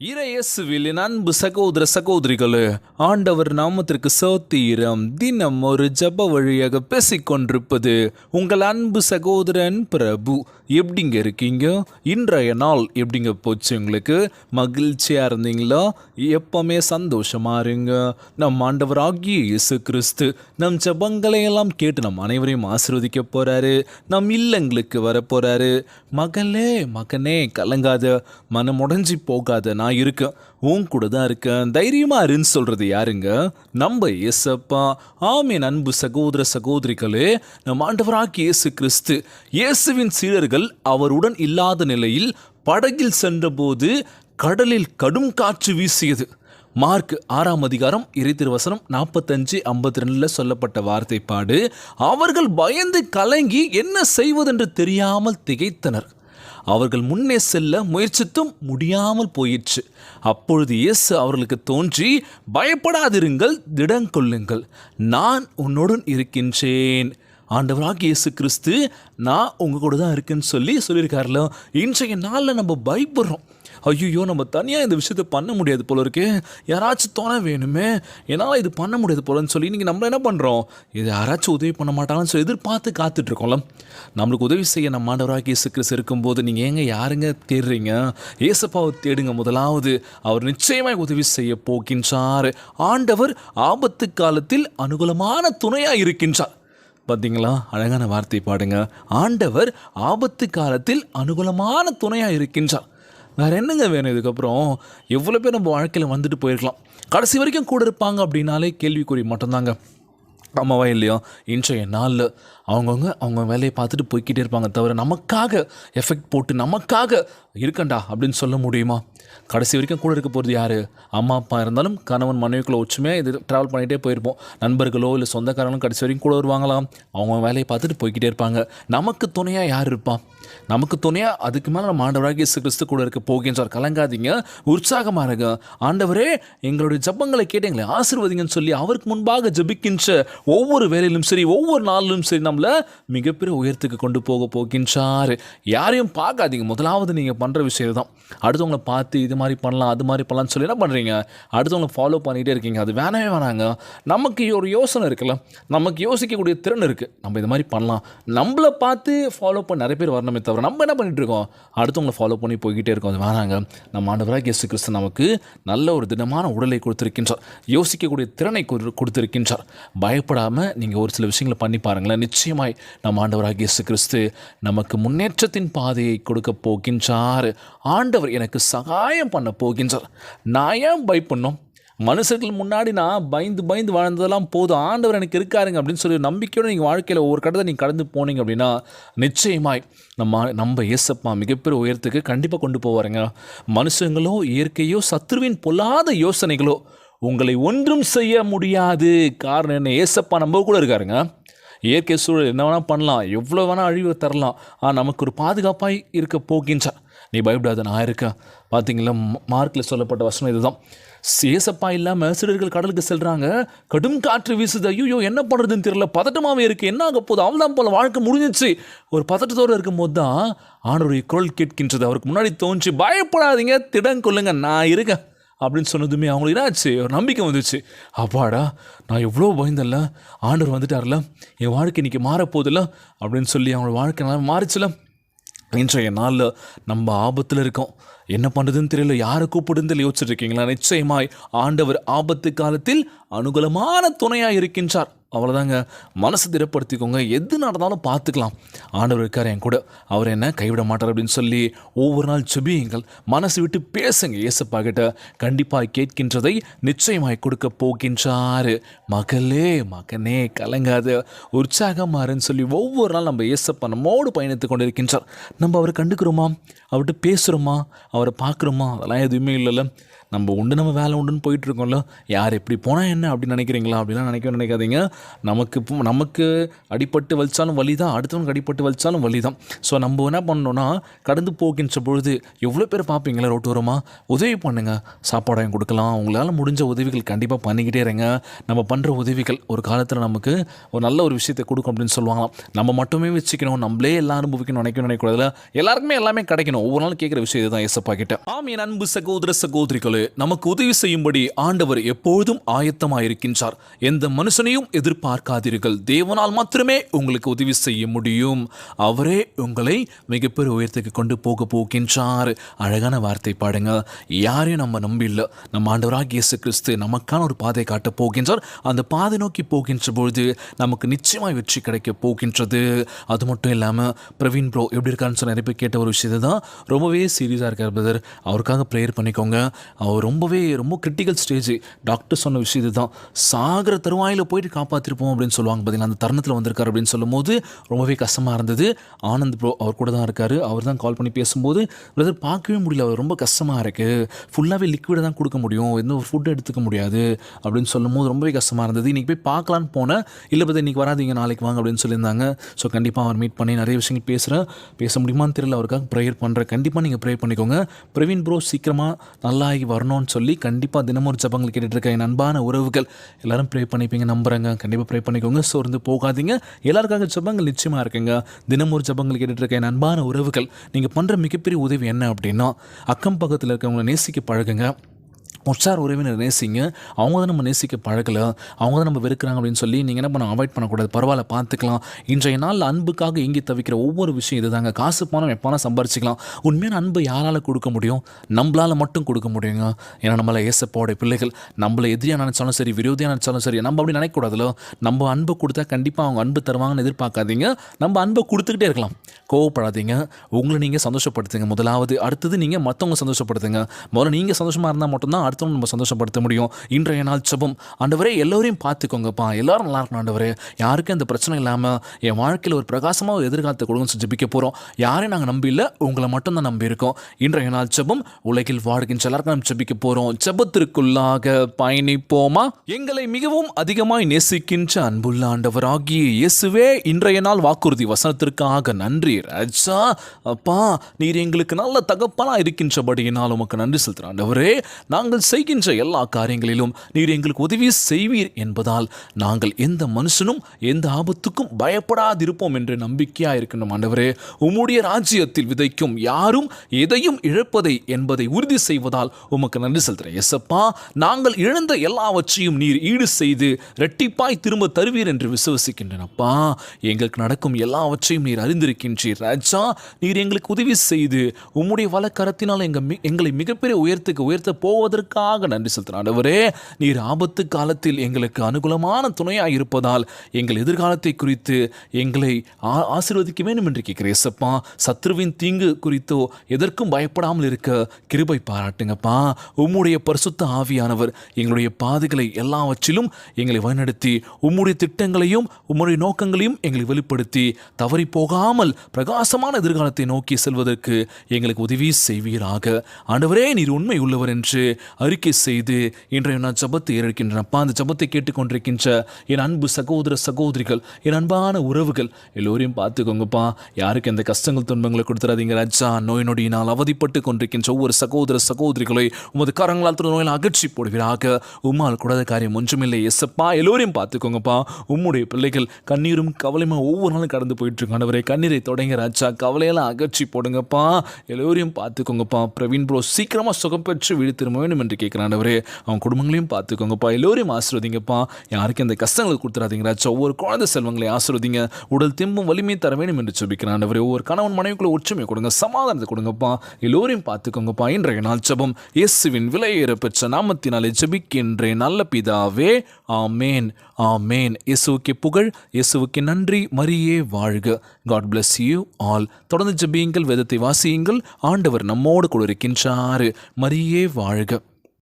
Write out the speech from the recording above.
இறையேசுவிலின் அன்பு சகோதர சகோதரிகளே ஆண்டவர் நாமத்திற்கு சோத்திரம் தினம் ஒரு ஜப வழியாக பேசிக்கொண்டிருப்பது உங்கள் அன்பு சகோதரன் பிரபு. எப்படிங்க இருக்கீங்க? இன்றைய நாள் எப்படிங்க போச்சு உங்களுக்கு? மகிழ்ச்சியாக இருந்தீங்களா? எப்பவுமே சந்தோஷமா இருங்க. நம் ஆண்டவர் ஆகிய இயேசு கிறிஸ்து நம் ஜபங்களையெல்லாம் கேட்டு நம் அனைவரையும் ஆசீர்வதிக்க போறாரு. நம் இல்லங்களுக்கு வர போறாரு மகளே மகனே கலங்காத மனம் போகாத நான் இருக்கேன் உன் கூட தான் இருக்கேன். தைரியமாக இருன்னு சொல்கிறது யாருங்க? நம்ம இயேசப்பா. ஆமீன் அன்பு சகோதர சகோதரிகளே நம் ஆண்டவராகிய இயேசு கிறிஸ்து இயேசுவின் சீடர்கள் அவருடன் இல்லாத நிலையில் படகில் சென்றபோது கடலில் கடும் காற்று வீசியது. மார்க் ஆறாம் அதிகாரம் இறைத்திருவசனம் நாற்பத்தஞ்சு ஐம்பத்தி ரெண்டில் சொல்லப்பட்ட வார்த்தைப்பாடு அவர்கள் பயந்து கலங்கி என்ன செய்வதென்று தெரியாமல் திகைத்தனர். அவர்கள் முன்னே செல்ல முயற்சித்தும் முடியாமல் போயிற்று. அப்பொழுது இயேசு அவர்களுக்கு தோன்றி பயப்படாதிருங்கள் திடங்கொள்ளுங்கள். நான் உன்னுடன் இருக்கின்றேன். ஆண்டவராக இயேசு கிறிஸ்து நான் உங்கள் கூட தான் இருக்குன்னு சொல்லி சொல்லியிருக்காருல. இன்றைய நாளில் நம்ம பயப்படுறோம். ஐயோ நம்ம தனியாக இந்த விஷயத்தை பண்ண முடியாது போல இருக்கே. யாராச்சும் துணை வேணுமே. என்னால் இது பண்ண முடியாது போலன்னு சொல்லி நீங்கள் நம்ம என்ன பண்ணுறோம் இது யாராச்சும் உதவி பண்ண மாட்டாங்கன்னு சொல்லி எதிர்பார்த்து காத்துட்ருக்கோம்ல நம்மளுக்கு உதவி செய்ய நம்ம ஆண்டவராக இயேசு கிறிஸ்து இருக்கும்போது நீங்கள் ஏங்க யாருங்க தேடுறீங்க? ஏசப்பாவை தேடுங்க முதலாவது. அவர் நிச்சயமாக உதவி செய்ய போகின்றார். ஆண்டவர் ஆபத்து காலத்தில் அனுகூலமான துணையாக இருக்கின்றார். பார்த்தீங்களா அழகான வார்த்தை பாடுங்க. ஆண்டவர் ஆபத்து காலத்தில் அனுகூலமான துணையாக இருக்கின்றார். வேற என்னங்க வேணும் இதுக்கப்புறம்? எவ்வளோ பேர் நம்ம வாழ்க்கையில் வந்துட்டு போயிருக்கலாம். கடைசி வரைக்கும் கூட இருப்பாங்க அப்படின்னாலே கேள்விக்குறி மட்டும்தாங்க. ஆமாவா இல்லையா? இன்றைய நாளில் அவங்கவுங்க அவங்க வேலையை பார்த்துட்டு போய்கிட்டே இருப்பாங்க தவிர நமக்காக எஃபெக்ட் போட்டு நமக்காக இருக்கண்டா அப்படின்னு சொல்ல முடியுமா? கடைசி வரைக்கும் கூட இருக்க போகிறது யார்? அம்மா அப்பா இருந்தாலும் கணவன் மனைவிக்குள்ளே ஒற்றுமையாக இது ட்ராவல் பண்ணிகிட்டே போயிருப்போம். நண்பர்களோ இல்லை சொந்தக்காரங்களும் கடைசி வரைக்கும் கூட வருவாங்களாம் அவங்க வேலையை பார்த்துட்டு போய்க்கிட்டே இருப்பாங்க. நமக்கு துணையாக யார் இருப்பான் நமக்கு துணையாக அதுக்கு மேலே நம்ம ஆண்டவராக இயேசு கிறிஸ்து கூட இருக்க போகின்றார் கலங்காதீங்க. உற்சாகமாக இருங்க. ஆண்டவரே எங்களுடைய ஜப்பங்களை கேட்டு எங்களை ஆசிர்வதிங்கன்னு சொல்லி அவருக்கு முன்பாக ஜபிக்கின்ற ஒவ்வொரு வேலையிலும் சரி ஒவ்வொரு நாளிலும் சரி நம்மளை மிகப்பெரிய உயரத்துக்கு கொண்டு போக போகின்றார். யாரையும் பார்க்காதீங்க. முதலாவது நீங்கள் பண்ணுற விஷயம் தான் அடுத்தவங்களை பார்த்து இது மாதிரி பண்ணலாம் அது மாதிரி பண்ணலாம்னு சொல்லி என்ன பண்ணுறீங்க அடுத்தவங்களை ஃபாலோ பண்ணிகிட்டே இருக்கீங்க. அது வேணவே வேணாங்க. நமக்கு ஒரு யோசனை இருக்குல்ல. நமக்கு யோசிக்கக்கூடிய திறன் இருக்குது நம்ம இது மாதிரி பண்ணலாம். நம்மளை பார்த்து ஃபாலோ பண்ண நிறைய பேர் வரணுமே தவிர நம்ம என்ன பண்ணிகிட்டு இருக்கோம்? அடுத்தவங்களை ஃபாலோ பண்ணி போய்கிட்டே இருக்கோம். அது வேணாங்க. நம்ம ஆண்டவராக இயேசு கிறிஸ்து நமக்கு நல்ல ஒரு தினமான உடலை கொடுத்துருக்கின்றார். யோசிக்கக்கூடிய திறனை கொடு- பயப்படாமல் நீங்கள் ஒரு சில விஷயங்களை பண்ணி பாருங்களேன். நிச்சயம் நிச்சயமாய் நம்ம ஆண்டவராக இயேசு கிறிஸ்து நமக்கு முன்னேற்றத்தின் பாதையை கொடுக்க போகின்றார். ஆண்டவர் எனக்கு சகாயம் பண்ண போகின்றார். நான் ஏன் பயப்படணும்? மனுஷர்கள் முன்னாடி நான் பயந்து பயந்து வாழ்ந்ததெல்லாம் போதும். ஆண்டவர் எனக்கு இருக்காருங்க அப்படின்னு சொல்லி நம்பிக்கையோடு நீங்கள் வாழ்க்கையில் ஒவ்வொரு கடத்தை நீங்கள் கடந்து போனீங்க அப்படின்னா நிச்சயமாய் நம்ம நம்ம ஏசப்பா மிகப்பெரிய உயரத்துக்கு கண்டிப்பாக கொண்டு போவாருங்க. மனுஷங்களோ இயற்கையோ சத்ருவின் பொல்லாத யோசனைகளோ உங்களை ஒன்றும் செய்ய முடியாது. காரணம் என்ன? ஏசப்பா நம்ம கூட இருக்காருங்க. இயற்கை சூழல் என்ன வேணால் பண்ணலாம் எவ்வளோ வேணால் அழிவு தரலாம் ஆனால் நமக்கு ஒரு பாதுகாப்பாக இருக்க போகின்றா. நீ பயப்படாத நான் இருக்கேன். பார்த்தீங்களா மார்க்கில் சொல்லப்பட்ட வசனம் இதுதான். சேசப்பா இல்லாமல் சிலர்கள் கடலுக்கு செல்கிறாங்க கடும் காற்று வீசுது. ஐயோ என்ன பண்ணுறதுன்னு தெரியல. பதட்டமாகவே இருக்குது என்ன ஆக போகுது? அவள்தான் போல வாழ்க்கை முடிஞ்சிச்சு. ஒரு பதட்டத்தோடு இருக்கும்போது தான் ஆண்டவருடைய குரல் கேட்கின்றது. அவருக்கு முன்னாடி தோன்றி பயப்படாதீங்க திடங்கொள்ளுங்க. நான் இருக்கேன். அப்படின்னு சொன்னதுமே அவங்களுக்கு என்னாச்சு? ஒரு நம்பிக்கை வந்துச்சு. அப்பாடா நான் எவ்வளோ பயந்தல்ல ஆண்டவர் வந்துட்டார்ல. என் வாழ்க்கை இன்னைக்கு மாறப்போதில்ல அப்படின்னு சொல்லி அவங்களோட வாழ்க்கை நல்லா மாறிச்சுல. இன்றைய நாளில் நம்ம ஆபத்தில் இருக்கோம். என்ன பண்ணுறதுன்னு தெரியல. யாரை கூப்பிடுன்னு யோசிச்சுட்டு இருக்கீங்களா? நிச்சயமாய் ஆண்டவர் ஆபத்து காலத்தில் அனுகூலமான துணையாக இருக்கின்றார். அவ்வளோதாங்க மனசு திடப்படுத்திக்கோங்க. எது நடந்தாலும் பார்த்துக்கலாம். ஆண்டவர் இருக்கார் என் கூட. அவர் என்ன கைவிட மாட்டார் அப்படின்னு சொல்லி ஒவ்வொரு நாள் செபியுங்கள் மனசு விட்டு பேசுங்க. ஏசப்பா கிட்ட கண்டிப்பாக கேட்கின்றதை நிச்சயமாய் கொடுக்க போகின்றார். மகளே மகனே கலங்காத. உற்சாகமாருன்னு சொல்லி ஒவ்வொரு நாள் நம்ம ஏசப்பா நம்மோடு பயணித்து கொண்டு இருக்கின்றார் நம்ம அவரை கண்டுக்கிறோமா? அவர்கிட்ட பேசுகிறோமா அவரை பார்க்குறோமா? அதெல்லாம் எதுவுமே இல்லைல்ல. நம்ம உண்டு நம்ம வேலை உண்டுன்னு போயிட்டு இருக்கோம்ல யார் எப்படி போனால் என்ன அப்படின்னு நினைக்கிறீங்களா? அப்படிலாம் நினைக்க நினைக்காதீங்க. நமக்கு இப்போ- நமக்கு அடிபட்டு வலிச்சாலும் வலி தான் அடுத்தவனுக்கு அடிபட்டு வலிச்சாலும் வலி தான் ஸோ நம்ம என்ன பண்ணோன்னா கடந்து போகின்ற பொழுது எவ்வளோ பேர் பார்ப்பீங்களா ரோட்டோரமாக உதவி பண்ணுங்கள் சாப்பாடு வாங்கி கொடுக்கலாம். உங்களால் முடிஞ்ச உதவிகள் கண்டிப்பாக பண்ணிக்கிட்டே இருங்க. நம்ம பண்ணுற உதவிகள் ஒரு காலத்தில் நமக்கு ஒரு நல்ல ஒரு விஷயத்தை கொடுக்கும் அப்படின்னு சொல்லுவாங்களாம். நம்ம மட்டுமே வச்சுக்கணும். நம்மளே எல்லாம் அனுபவிக்கணும் நினைக்கணும் நினைக்கூடாதுல எல்லாருக்குமே எல்லாமே கிடைக்கணும். ஒவ்வொரு நாள் கேட்குற விஷயம் இதுதான் ஏசப்பா கிட்ட. ஆம் என் அன்பு சகோதர சகோதரிகளே நமக்கு உதவி செய்யும்படி ஆண்டவர் எப்பொழுதும் ஆயத்தமாயிருக்கின்றார். எந்த மனுஷனையும் எதிர்பார்க்காதீர்கள். தேவனால் மாத்திரமே உங்களுக்கு உதவி செய்ய முடியும். அவரே உங்களை மிகப்பெரிய உயரத்துக்கு கொண்டு போக போகின்றார். அழகான வார்த்தை பாடுங்க. யாரையும் நம்ம நம்பி இல்லை நம்ம ஆண்டவராக இயேசு கிறிஸ்து நமக்கான ஒரு பாதை காட்ட போகின்றார். அந்த பாதை நோக்கி போகின்ற பொழுது நமக்கு நிச்சயமாய் வெற்றி கிடைக்க போகின்றது. அது மட்டும் இல்லாமல் பிரவீன் ப்ரோ எப்படி இருக்கான்னு சொல்லி நிறைய பேர் கேட்ட ஒரு விஷயத்தை தான் ரொம்பவே சீரியஸாக இருக்கார் பிரதர் அவருக்காக ப்ரேயர் பண்ணிக்கோங்க. அவர் ரொம்பவே ரொம்ப கிரிட்டிக்கல் ஸ்டேஜ் டாக்டர் சொன்ன விஷயம் இதுதான். சாகிற தருவாயில் போயிட்டு காப்பாற்றிருப்போம் அப்படின்னு சொல்லுவாங்க பார்த்தீங்களா அந்த தருணத்தில் வந்திருக்காரு அப்படின்னு சொல்லும்போது ரொம்பவே கஷ்டமாக இருந்தது. ஆனந்த் ப்ரோ அவர் கூட தான் இருக்கார். அவர் தான் கால் பண்ணி பேசும்போது பிரதர் பார்க்கவே முடியல. அவர் ரொம்ப கஷ்டமாக இருக்குது ஃபுல்லாகவே லிக்விடை தான் கொடுக்க முடியும். எந்த ஒரு ஃபுட்டு எடுத்துக்க முடியாது அப்படின்னு சொல்லும்போது ரொம்பவே கஷ்டமாக இருந்தது. இன்றைக்கி போய் பார்க்கலான்னு போனேன். இல்லை பற்றி இன்றைக்கி வராதீங்க. நாளைக்கு வாங்க அப்படின்னு சொல்லியிருந்தாங்க. ஸோ கண்டிப்பாக அவர் மீட் பண்ணி நிறைய விஷயங்கள் பேசுகிறேன் பேச முடியுமான்னு தெரியல. அவருக்காக ப்ரேயர் பண்ணுறேன் கண்டிப்பாக நீங்கள் ப்ரே பண்ணிக்கோங்க. பிரவீன் ப்ரோ சீக்கிரமாக நல்லாகி வரணும்னு சொல்லி கண்டிப்பாக தினமும் ஒரு ஜபங்கள் கேட்டுட்டு என் அன்பான உறவுகள் எல்லாரும் ப்ரே பண்ணிப்பீங்க நம்புறேங்க. கண்டிப்பாக ப்ரே பண்ணிக்கோங்க. ஸோ இருந்து போகாதீங்க. எல்லாருக்காக ஜபங்கள் நிச்சயமாக இருக்குங்க. தினமும் ஒரு ஜபங்கள் கேட்டுட்டு இருக்க என் அன்பான உறவுகள் நீங்கள் பண்ணுற மிகப்பெரிய உதவி என்ன அப்படின்னா அக்கம் பக்கத்தில் இருக்கவங்களை நேசிக்க பழகுங்க. உற்சார் உறவினர் நேசிங்க. அவங்க தான் நம்ம நேசிக்க பழகலை அவங்க தான் நம்ம வெறுக்கிறாங்க அப்படின்னு சொல்லி நீங்கள் என்ன பண்ண அவாய்ட் பண்ணக்கூடாது. பரவாயில்ல பார்த்துக்கலாம். இன்றைய நாள் அன்புக்காக இங்கி தவிக்கிற ஒவ்வொரு விஷயம் இதுதாங்க. காசு பணம் எப்போனா சம்பாரிச்சிக்கலாம். உண்மையான அன்பு யாரால் கொடுக்க முடியும்? நம்மளால் மட்டும் கொடுக்க முடியுங்க. ஏன்னா நம்மளை ஏசப்போட பிள்ளைகள் நம்மளை எதிரியாக நினச்சாலும் சரி விரோதியாக நினச்சாலும் சரி நம்ம அப்படி நினைக்கக்கூடாதுல. நம்ம அன்பை கொடுத்தா கண்டிப்பாக அவங்க அன்பு தருவாங்கன்னு எதிர்பார்க்காதீங்க. நம்ம அன்பை கொடுத்துக்கிட்டே இருக்கலாம். கோவப்படாதீங்க. உங்களை நீங்கள் சந்தோஷப்படுத்துங்க. முதலாவது. அடுத்தது நீங்கள் மற்றவங்க சந்தோஷப்படுத்துங்க. முதல்ல நீங்கள் சந்தோஷமாக இருந்தால் மட்டும்தான் அடுத்தவங்க நம்ம சந்தோஷப்படுத்த முடியும். இன்றைய நாள் ஜெபம் ஆண்டவரே எல்லோரையும் பார்த்துக்கோங்கப்பா. எல்லாரும் நல்லா இருக்கணும் ஆண்டவரே. யாருக்கும் இந்த பிரச்சனை இல்லாமல் என் வாழ்க்கையில் ஒரு பிரகாசமாக எதிர்காலத்தை கொடுங்கன்னு ஜபிக்க ஜெபிக்க போகிறோம் யாரையும் நாங்கள் நம்பி இல்லை உங்களை மட்டும்தான் நம்பியிருக்கோம் நம்பி இருக்கோம். இன்றைய நாள் ஜெபம் உலகில் வாழ்கின்ற எல்லாருக்கும் நம்ம ஜெபிக்க போகிறோம் ஜபத்திற்குள்ளாக பயணிப்போமா? எங்களை மிகவும் அதிகமாய் நேசிக்கின்ற அன்புள்ள ஆண்டவராகிய இயேசுவே இன்றைய நாள் வாக்குறுதி வசனத்திற்காக நன்றி. ராஜா அப்பா நீர் எங்களுக்கு நல்ல தகப்பனா இருக்கின்றபடியினால் உமக்கு நன்றி செலுத்துகிறேன் ஆண்டவரே நாங்கள் செய்கின்ற எல்லா காரியங்களிலும் நீர் எங்களுக்கு உதவி செய்வீர் என்பதால் நாங்கள் எந்த மனுஷனும் எந்த ஆபத்துக்கும் பயப்படாதிருப்போம் என்று நம்பிக்கையா இருக்கின்றோம் ஆண்டவரே உம்முடைய ராஜ்யத்தில் விதைக்கும் யாரும் எதையும் இழப்பதை என்பதை உறுதி செய்வதால் உமக்கு நன்றி செலுத்துகிறேன். எஸ்அப்பா நாங்கள் இழந்த எல்லாவற்றையும் நீர் ஈடு செய்து ரெட்டிப்பாய் திரும்ப தருவீர் என்று விசுவசிக்கின்றேன். அப்பா எங்களுக்கு நடக்கும் எல்லாவற்றையும் நீர் அறிந்திருக்கின்றீர். ராஜா நீர் எங்களுக்கு உதவி செய்து உம்முடைய வழக்கரத்தினால் எங்க மி- எங்களை மிகப்பெரிய உயர்த்துக்கு உயர்த்த போவதற்காக நன்றி செலுத்தின ஆண்டவரே நீர் ஆபத்து காலத்தில் எங்களுக்கு அனுகூலமான துணையாக இருப்பதால் எங்கள் எதிர்காலத்தை குறித்து எங்களை ஆ- ஆசீர்வதிக்க வேண்டும் என்று கேட்கிறேன். எசப்பா சத்ருவின் தீங்கு குறித்தோ எதற்கும் பயப்படாமல் இருக்க கிருபை பாராட்டுங்கப்பா. உம்முடைய பரிசுத்த ஆவியானவர் எங்களுடைய பாதைகளை எல்லாவற்றிலும் எங்களை வழிநடத்தி உம்முடைய திட்டங்களையும் உம்முடைய நோக்கங்களையும் எங்களை வெளிப்படுத்தி தவறி போகாமல் பிரகாசமான எதிர்காலத்தை நோக்கி செல்வதற்கு எங்களுக்கு உதவி செய்வீராக. ஆண்டவரே நீர் உண்மை உள்ளவர் என்று அறிக்கை செய்து இன்றைய நான் ஜபத்தை ஏற்கின்றனப்பா அந்த ஜபத்தை கேட்டுக்கொண்டிருக்கின்ற என் அன்பு சகோதர சகோதரிகள் என் அன்பான உறவுகள் எல்லோரையும் பார்த்துக்கோங்கப்பா. யாருக்கு எந்த கஷ்டங்கள் துன்பங்களை கொடுத்துறாதீங்க. ராஜா நோய் நொடியினால் அவதிப்பட்டு கொண்டிருக்கின்ற ஒவ்வொரு சகோதர சகோதரிகளை உமது கரங்களால் திரு நோயில் அகற்றி போடுவீராக. உம்மால் கூடாத காரியம் ஒன்றுமில்லை எஸ்அப்பா எல்லோரையும் பார்த்துக்கோங்கப்பா. உம்முடைய பிள்ளைகள் கண்ணீரும் கவலையுமா ஒவ்வொரு நாளும் கடந்து போயிட்டு இருக்கானவரை கண்ணீரை தொடங்க ராஜா கவலையெல்லாம் அகற்றி போடுங்கப்பா. எல்லோரையும் பார்த்துக்கோங்கப்பா. பிரவீன் ப்ரோ சீக்கிரமாக சுகம் பெற்று வீடு திரும்ப வேண்டும் என்று கேட்குறான் அவன் குடும்பங்களையும் பார்த்துக்கோங்கப்பா. எல்லோரையும் ஆசிர்வதிங்கப்பா. யாருக்கும் இந்த கஷ்டங்களை கொடுத்துறாதீங்கிறாச்சு ஒவ்வொரு குழந்தை செல்வங்களை ஆசிர்வதிங்க. உடல் திம்பும் வலிமை தர வேண்டும் என்று சொல்லிக்கிறான் ஒவ்வொரு கணவன் மனைவிக்குள்ள ஒற்றுமை கொடுங்க சமாதானத்தை கொடுங்கப்பா. எல்லோரையும் பார்த்துக்கோங்கப்பா. இன்றைய நாள் ஜபம் இயேசுவின் விலையேற பெற்ற நாமத்தினாலே ஜபிக்கின்றேன் நல்ல பிதாவே. ஆமேன். ஆமேன். இயேசுவுக்கு புகழ் இயேசுவுக்கு நன்றி. மரியே வாழ்க. காட் பிளஸ் யூ ஆல் தொடர்ந்து ஜெபியுங்கள் வேதத்தை வாசியுங்கள். ஆண்டவர் நம்மோடு கூட இருக்கின்றாரு. மரியே வாழ்க.